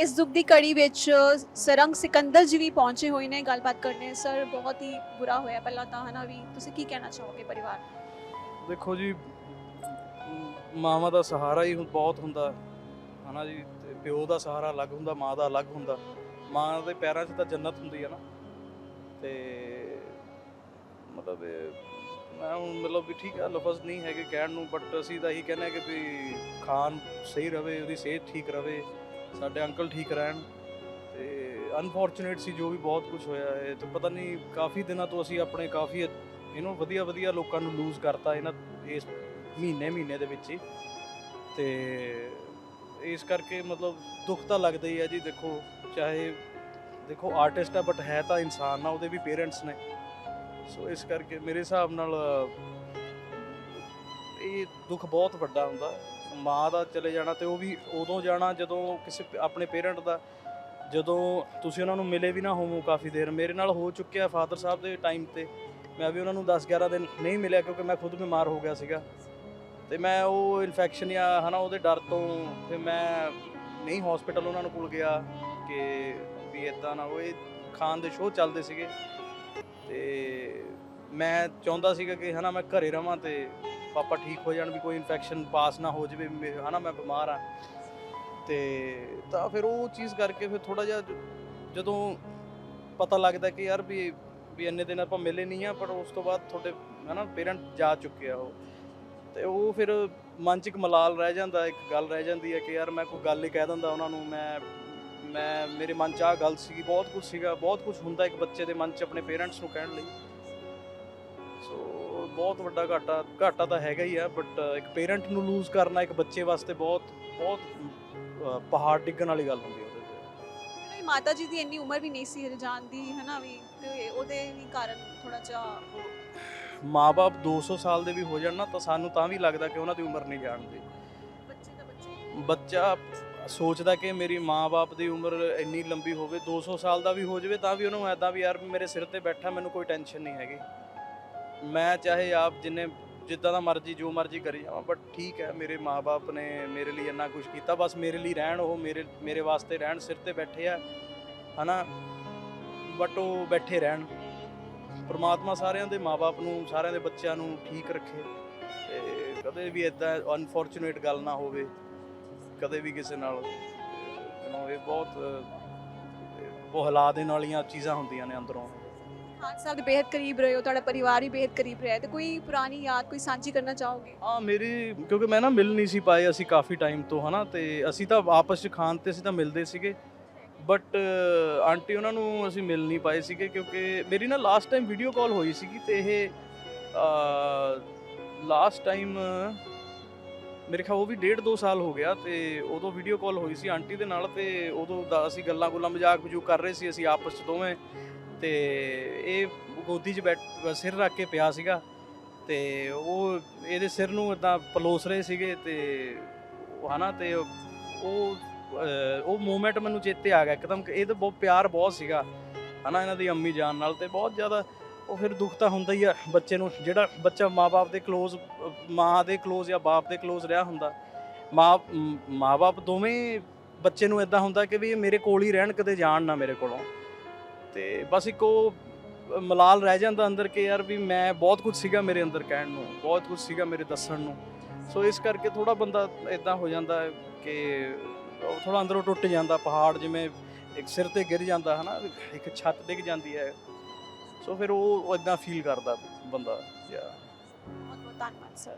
ਇਸ ਦੁੱਖ ਦੀ ਕੜੀ ਵਿੱਚ ਸਰੰਗ ਸਿਕੰਦਰ ਜੀ ਵੀ ਪਹੁੰਚੇ ਹੋਏ ਨੇ ਗੱਲਬਾਤ ਕਰਨੇ। ਸਰ, ਬਹੁਤ ਹੀ ਬੁਰਾ ਹੋਇਆ ਪਹਿਲਾਂ ਤਾਂ, ਹਨਾ ਵੀ? ਤੁਸੀਂ ਕੀ ਕਹਿਣਾ ਚਾਹੋਗੇ ਪਰਿਵਾਰ ਨੂੰ? ਦੇਖੋ ਜੀ, ਮਾਵਾਂ ਦਾ ਸਹਾਰਾ ਹੀ ਬਹੁਤ ਹੁੰਦਾ। ਹਨਾ ਜੀ, ਤੇ ਪਿਓ ਦਾ ਸਹਾਰਾ ਅਲੱਗ ਹੁੰਦਾ, ਮਾਂ ਦਾ ਅਲੱਗ ਹੁੰਦਾ। ਮਾਂ ਦੇ ਪੈਰਾਂ 'ਚ ਤਾਂ ਜੰਨਤ ਹੁੰਦੀ ਹੈ ਨਾ। ਤੇ ਮਤਲਬ ਇਹ ਮੈਂ ਹੁਣ ਮਤਲਬ ਵੀ ਠੀਕ ਆ, ਲਫ਼ਜ਼ ਨਹੀਂ ਹੈਗੇ ਕਹਿਣ ਨੂੰ ਬਟ ਅਸੀਂ ਤਾਂ ਇਹੀ ਕਹਿੰਦੇ ਹਾਂ ਕਿ ਵੀ ਖਾਨ ਸਹੀ ਰਵੇ, ਉਹਦੀ ਸਿਹਤ ਠੀਕ ਰਵੇ। ਸਾਡੇ ਅੰਕਲ ਠੀਕ ਰਹਿਣ ਤੇ ਅਨਫੋਰਚੂਨੇਟ ਸੀ ਜੋ ਵੀ ਬਹੁਤ ਕੁਝ ਹੋਇਆ ਹੈ ਤੇ ਪਤਾ ਨਹੀਂ ਕਾਫੀ ਦਿਨਾਂ ਤੋਂ ਅਸੀਂ ਆਪਣੇ ਕਾਫੀ ਇਹਨੂੰ ਵਧੀਆ ਵਧੀਆ ਲੋਕਾਂ ਨੂੰ ਲੂਜ਼ ਕਰਤਾ ਇਹਨਾਂ ਇਸ ਮਹੀਨੇ ਮਹੀਨੇ ਦੇ ਵਿੱਚ ਹੀ। ਤੇ ਇਸ ਕਰਕੇ ਮਤਲਬ ਦੁੱਖ ਤਾਂ ਲੱਗਦਾ ਹੀ ਹੈ ਜੀ, ਦੇਖੋ, ਚਾਹੇ ਦੇਖੋ ਆਰਟਿਸਟ ਆ ਬਟ ਹੈ ਤਾਂ ਇਨਸਾਨ ਨਾ ਉਹਦੇ ਵੀ ਪੇਰੈਂਟਸ ਨੇ। ਸੋ ਇਸ ਕਰਕੇ ਮੇਰੇ ਹਿਸਾਬ ਨਾਲ ਇਹ ਦੁੱਖ ਬਹੁਤ ਵੱਡਾ ਹੁੰਦਾ। ਮਾਂ ਦਾ ਚਲੇ ਜਾਣਾ ਤੇ ਉਹ ਵੀ ਉਦੋਂ ਜਾਣਾ ਜਦੋਂ ਕਿਸੇ ਆਪਣੇ ਪੇਰੈਂਟ ਦਾ। ਜਦੋਂ ਤੁਸੀਂ ਉਹਨਾਂ ਨੂੰ ਮਿਲੇ ਵੀ ਨਾ ਹੋਵੋ ਕਾਫੀ ਦੇਰ, ਮੇਰੇ ਨਾਲ ਹੋ ਚੁੱਕਿਆ ਫਾਦਰ ਸਾਹਿਬ ਦੇ ਟਾਈਮ ਤੇ। ਮੈਂ ਵੀ ਉਹਨਾਂ ਨੂੰ 10 11 ਦਿਨ ਨਹੀਂ ਮਿਲਿਆ ਕਿਉਂਕਿ ਮੈਂ ਖੁਦ ਬਿਮਾਰ ਹੋ ਗਿਆ ਸੀਗਾ। ਤੇ ਮੈਂ ਉਹ ਇਨਫੈਕਸ਼ਨ ਜਾਂ ਹਨਾ ਉਹਦੇ ਡਰ ਤੋਂ ਫਿਰ ਮੈਂ ਨਹੀਂ ਹਸਪੀਟਲ ਉਹਨਾਂ ਨੂੰ ਕੋਲ ਗਿਆ ਕਿ ਵੀ ਇਦਾਂ ਨਾ ਹੋਏ। ਖਾਨ ਦੇ ਸ਼ੋਅ ਚੱਲਦੇ ਸੀਗੇ। ਤੇ ਮੈਂ ਚਾਹੁੰਦਾ ਸੀਗਾ ਕਿ ਹਨਾ ਮੈਂ ਘਰੇ ਰਵਾਂ ਤੇ ਪਾਪਾ ਠੀਕ ਹੋ ਜਾਣ ਵੀ ਕੋਈ ਇਨਫੈਕਸ਼ਨ ਪਾਸ ਨਾ ਹੋ ਜਾਵੇ ਮੇ- ਹਨਾ, ਮੈਂ ਬਿਮਾਰ ਆ ਤੇ ਤਾਂ ਫਿਰ ਉਹ ਚੀਜ਼ ਕਰਕੇ ਫਿਰ ਥੋੜਾ ਜਿਹਾ ਜਦੋਂ ਪਤਾ ਲੱਗਦਾ ਕਿ ਯਾਰ ਵੀ ਵੀ ਇੰਨੇ ਦਿਨ ਆਪਾਂ ਮਿਲੇ ਨਹੀਂ ਆ, ਪਰ ਉਸ ਤੋਂ ਬਾਅਦ ਤੁਹਾਡੇ, ਹਨਾ ਪੇਰੈਂਟ ਜਾ ਚੁੱਕੇ ਆ ਉਹ। ਤੇ ਉਹ ਫਿਰ ਮਨ 'ਚ ਇੱਕ ਮਲਾਲ ਰਹਿ ਜਾਂਦਾ, ਇੱਕ ਗੱਲ ਰਹਿ ਜਾਂਦੀ ਹੈ ਕਿ ਯਾਰ ਮੈਂ ਕੋਈ ਗੱਲ ਹੀ ਕਹਿ ਦਿੰਦਾ ਉਹਨਾਂ ਨੂੰ, ਮੈਂ ਮੈਂ ਮੇਰੇ ਮਨ 'ਚ ਆ ਗੱਲ ਸੀਗੀ, ਬਹੁਤ ਕੁਝ ਸੀਗਾ, ਬਹੁਤ ਕੁਝ ਹੁੰਦਾ ਇੱਕ ਬੱਚੇ ਦੇ ਮਨ 'ਚ ਆਪਣੇ ਪੇਰੈਂਟਸ ਨੂੰ ਕਹਿਣ ਲਈ। ਬਹੁਤ ਵੱਡਾ ਘਾਟਾ ਘਾਟਾ ਤਾਂ ਹੈਗਾ ਹੀ ਆ ਬਟ ਇੱਕ ਪੇਰੈਂਟ ਨੂੰ ਲੂਜ਼ ਕਰਨਾ ਇੱਕ ਬੱਚੇ ਵਾਸਤੇ ਬਹੁਤ ਬਹੁਤ ਪਹਾੜ ਡਿੱਗਣ ਵਾਲੀ ਗੱਲ ਹੁੰਦੀ ਹੈ ਉਹਦੇ 'ਤੇ। ਮੇਰੀ ਮਾਤਾ ਜੀ ਦੀ ਇੰਨੀ ਉਮਰ ਵੀ ਨਹੀਂ ਸੀ ਹਜੇ ਜਾਣ ਦੀ ਹਨਾ ਵੀ ਤੇ ਉਹਦੇ ਵੀ ਕਾਰਨ ਥੋੜਾ ਜਿਹਾ ਮਾਪੇ 200 ਸਾਲ ਦੇ ਵੀ ਹੋ ਜਾਣ ਨਾ ਤਾਂ ਸਾਨੂੰ ਤਾਂ ਵੀ ਲੱਗਦਾ ਕਿ ਉਹਨਾਂ ਦੀ ਉਮਰ ਨਹੀਂ ਜਾਣਦੀ ਬੱਚੇ ਦਾ ਬੱਚੇ ਬੱਚਾ ਸੋਚਦਾ ਕਿ ਮੇਰੀ ਮਾਂ-ਬਾਪ ਦੀ ਉਮਰ ਇੰਨੀ ਲੰਬੀ ਹੋਵੇ 200 ਸਾਲ ਦਾ ਵੀ ਹੋ ਜਾਵੇ ਤਾਂ ਵੀ ਉਹਨੂੰ ਐਦਾਂ ਵੀ ਯਾਰ ਮੇਰੇ ਸਿਰ ਤੇ ਬੈਠਾ ਮੈਨੂੰ ਕੋਈ ਟੈਨਸ਼ਨ ਨਹੀਂ ਹੈਗੀ। ਮੈਂ ਚਾਹੇ ਆਪ ਜਿੰਨੇ ਜਿੱਦਾਂ ਦਾ ਮਰਜ਼ੀ, ਜੋ ਮਰਜ਼ੀ ਕਰੀ ਜਾਵਾਂ ਬਟ ਠੀਕ ਹੈ, ਮੇਰੇ ਮਾਪੇ ਨੇ ਮੇਰੇ ਲਈ ਇੰਨਾ ਕੁਝ ਕੀਤਾ। ਬਸ ਮੇਰੇ ਲਈ ਰਹਿਣ ਉਹ, ਮੇਰੇ ਮੇਰੇ ਵਾਸਤੇ ਰਹਿਣ, ਸਿਰ ਤੇ ਬੈਠੇ ਆ, ਹਨਾ? ਬਟ ਉਹ ਬੈਠੇ ਰਹਿਣ। ਪਰਮਾਤਮਾ ਸਾਰਿਆਂ ਦੇ ਮਾਪੇ ਨੂੰ, ਸਾਰਿਆਂ ਦੇ ਬੱਚਿਆਂ ਨੂੰ ਠੀਕ ਰੱਖੇ। ਤੇ ਕਦੇ ਵੀ ਇਦਾਂ ਅਨਫੋਰਚੂਨੇਟ ਗੱਲ ਨਾ ਹੋਵੇ, ਕਦੇ ਵੀ ਕਿਸੇ ਨਾਲ। ਇਹ ਬਹੁਤ ਬੋਹਲਾ ਦੇਣ ਵਾਲੀਆਂ ਚੀਜ਼ਾਂ ਹੁੰਦੀਆਂ ਨੇ ਅੰਦਰੋਂ। 5 ਸਾਲ ਦੇ ਬੇहद ਕਰੀਬ ਰਹੇ ਹੋ ਤੁਹਾਡਾ ਪਰਿਵਾਰ ਵੀ ਬੇहद ਕਰੀਬ ਰਿਹਾ ਤੇ ਕੋਈ ਪੁਰਾਣੀ ਯਾਦ ਕੋਈ ਸਾਂਝੀ ਕਰਨਾ ਚਾਹੋਗੇ ਹਾਂ ਮੇਰੀ ਕਿਉਂਕਿ ਮੈਂ ਨਾ ਮਿਲ ਨਹੀਂ ਸੀ ਪਾਏ ਅਸੀਂ ਕਾਫੀ ਟਾਈਮ ਤੋਂ ਹਨਾ ਤੇ ਅਸੀਂ ਤਾਂ ਆਪਸ ਵਿੱਚ ਖਾਣ ਤੇ ਅਸੀਂ ਤਾਂ ਮਿਲਦੇ ਸੀਗੇ ਬਟ ਆਂਟੀ ਉਹਨਾਂ ਨੂੰ ਅਸੀਂ ਮਿਲ ਨਹੀਂ ਪਾਏ ਸੀਗੇ ਕਿਉਂਕਿ ਮੇਰੀ ਨਾ ਲਾਸਟ ਟਾਈਮ ਵੀਡੀਓ ਕਾਲ ਹੋਈ ਸੀਗੀ ਤੇ ਇਹ ਲਾਸਟ ਟਾਈਮ ਮੇਰੇ ਖਿਆਲ ਉਹ ਵੀ ਡੇਢ 2 ਸਾਲ ਹੋ ਗਿਆ ਤੇ ਉਦੋਂ ਵੀਡੀਓ ਕਾਲ ਹੋਈ ਸੀ ਆਂਟੀ ਦੇ ਨਾਲ ਤੇ ਉਦੋਂ ਦਾ ਅਸੀਂ ਗੱਲਾਂ-ਗੁੱਲਾਂ ਮਜ਼ਾਕ-ਮਜੂਕ ਕਰ ਰਹੇ ਸੀ ਅਸੀਂ ਆਪਸ ਵਿੱਚ ਦੋਵੇਂ ਤੇ ਇਹ ਗੋਦੀ 'ਚ ਬੈਠ ਸਿਰ ਰੱਖ ਕੇ ਪਿਆ ਸੀਗਾ ਤੇ ਉਹ, ਇਹਦੇ ਸਿਰ ਨੂੰ ਇਦਾਂ ਪਲੋਸ ਰਹੇ ਸੀਗੇ ਤੇ ਹਨਾ ਤੇ ਉਹ ਉਹ ਮੂਮੈਂਟ ਮੈਨੂੰ ਚੇਤੇ ਆ ਗਿਆ ਇੱਕਦਮ ਇਹ ਤਾਂ ਬਹੁਤ ਪਿਆਰ ਬਹੁਤ ਸੀਗਾ ਹਨਾ ਇਹਨਾਂ ਦੀ ਅੰਮੀ ਜਾਨ ਨਾਲ ਤੇ ਬਹੁਤ ਜ਼ਿਆਦਾ ਉਹ ਫਿਰ ਦੁੱਖ ਤਾਂ ਹੁੰਦਾ ਹੀ ਆ ਬੱਚੇ ਨੂੰ, ਜਿਹੜਾ ਬੱਚਾ ਮਾਪੇ ਦੇ ক্লোਜ਼ ਮਾਂ ਦੇ ক্লোਜ਼ ਜਾਂ ਬਾਪ ਦੇ ক্লোਜ਼ ਰਿਹਾ ਹੁੰਦਾ, ਮਾਂ ਮਾਪੇ ਦੋਵੇਂ ਬੱਚੇ ਨੂੰ ਇਦਾਂ ਹੁੰਦਾ ਕਿ ਵੀ ਇਹ ਮੇਰੇ ਕੋਲ ਹੀ ਰਹਿਣ, ਕਦੇ ਜਾਣ ਨਾ ਮੇਰੇ ਕੋਲੋਂ। ਤੇ ਬਸ ਇੱਕ ਉਹ ਮਲਾਲ ਰਹਿ ਜਾਂਦਾ ਅੰਦਰ ਕਿ ਯਾਰ ਵੀ ਮੈਂ ਬਹੁਤ ਕੁਝ ਸੀਗਾ ਮੇਰੇ ਅੰਦਰ ਕਹਿਣ ਨੂੰ, ਬਹੁਤ ਕੁਝ ਸੀਗਾ ਮੇਰੇ ਦੱਸਣ ਨੂੰ। ਸੋ ਇਸ ਕਰਕੇ ਥੋੜਾ ਬੰਦਾ ਇਦਾਂ ਹੋ ਜਾਂਦਾ ਹੈ ਕਿ ਥੋੜਾ ਅੰਦਰੋਂ ਟੁੱਟ ਜਾਂਦਾ, ਪਹਾੜ ਜਿਵੇਂ ਇੱਕ ਸਿਰ ਤੇ ਗਿਰ ਜਾਂਦਾ, ਹਨਾ, ਇੱਕ ਛੱਤ ਡਿੱਗ ਜਾਂਦੀ ਹੈ। ਸੋ ਫਿਰ ਉਹ ਇਦਾਂ ਫੀਲ ਕਰਦਾ ਬੰਦਾ ਯਾ ਬਹੁਤ ਬਹੁਤ ਧੰਨਵਾਦ ਸਰ